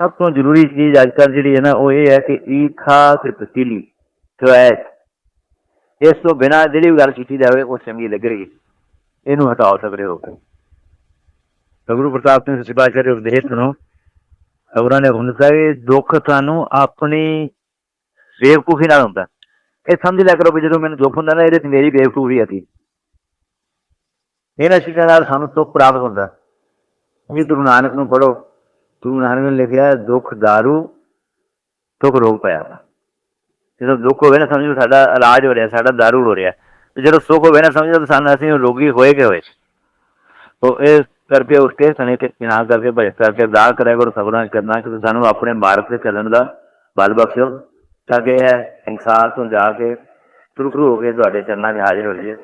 ਸਭ ਤੋਂ ਜ਼ਰੂਰੀ ਚੀਜ਼ ਅੱਜ ਕੱਲ੍ਹ ਜਿਹੜੀ ਹੈ ਨਾ, ਉਹ ਇਹ ਹੈ ਕਿ ਈਖਾ ਤੇ ਪਤੀਲੀ ਚੁਆਇਸ ਇਸ ਤੋਂ ਬਿਨਾਂ ਜਿਹੜੀ ਵੀ ਗੱਲ ਕੀਤੀ ਜਾਵੇ, ਉਹ ਚੰਗੀ ਲੱਗ ਰਹੀ ਇਹਨੂੰ ਹਟਾਓ ਸਕਦੇ ਹੋ ਗੁਰੂ ਪ੍ਰਤਾਪ ਸਿੰਘ ਸੱਚੇ ਪਾਤਸ਼ਾਹ ਉਪਦੇਸ਼ ਸੁਣੋ। ਉਹਨਾਂ ਨੇ ਹੁਣ ਕਿ ਦੁੱਖ ਸਾਨੂੰ ਆਪਣੀ ਬੇਵਕੂਫੀ ਨਾਲ ਹੁੰਦਾ। ਇਹ ਸਮਝ ਲਿਆ ਕਰੋ ਵੀ ਜਦੋਂ ਮੈਨੂੰ ਦੁੱਖ ਹੁੰਦਾ ਨਾ, ਇਹਦੇ 'ਚ ਮੇਰੀ ਬੇਵਕੂਫੀ ਆਤੀ ਇਹਨਾਂ ਚੀਜ਼ਾਂ ਨਾਲ ਸਾਨੂੰ ਸੁੱਖ ਪ੍ਰਾਪਤ ਹੁੰਦਾ। ਵੀ ਗੁਰੂ ਨਾਨਕ ਨੂੰ ਪੜੋ ਗੁਰੂ ਨਾਨਕ ਨੇ ਲਿਖਿਆ ਦੁੱਖ दारू ਦੁੱਖ ਰੋਗ ਪਿਆ ਜਦੋਂ ਦੁੱਖ ਹੋਵੇ ਨਾ ਸਮਝੋ ਸਾਡਾ ਇਲਾਜ ਹੋ ਰਿਹਾ ਸਾਡਾ दारू ਹੋ ਰਿਹਾ ਤੇ ਜਦੋਂ ਸੁੱਖ ਹੋਵੇ ਨਾ ਸਮਝੋ ਸਾਨੂੰ ਅਸੀਂ ਰੋਗੀ ਹੋਏ ਕਿ ਹੋਏ ਤੋ ਇਹ ਕਰਕੇ ਉਸ ਕੇ ਸਨੇ ਤੇ ਬਿਨਾ ਕਰਕੇ ਭਜਨ ਕਰਕੇ ਅਰਦਾਸ ਕਰਿਆ ਕਰੋ ਸਬਰਾਂ ਕਰਨਾ ਕਿ ਸਾਨੂੰ ਆਪਣੇ ਮਾਰਗ ਤੇ ਚੱਲਣ ਦਾ ਬਲ ਬਖਸ਼ੋ ਤਾਂ ਕਿ ਇਹ ਸੰਸਾਰ ਤੋਂ ਜਾ ਕੇ ਤੁਰਕ ਹੋ ਕੇ ਤੁਹਾਡੇ ਚਰਨਾਂ 'ਚ ਹਾਜ਼ਰ ਹੋ ਜਾਈਏ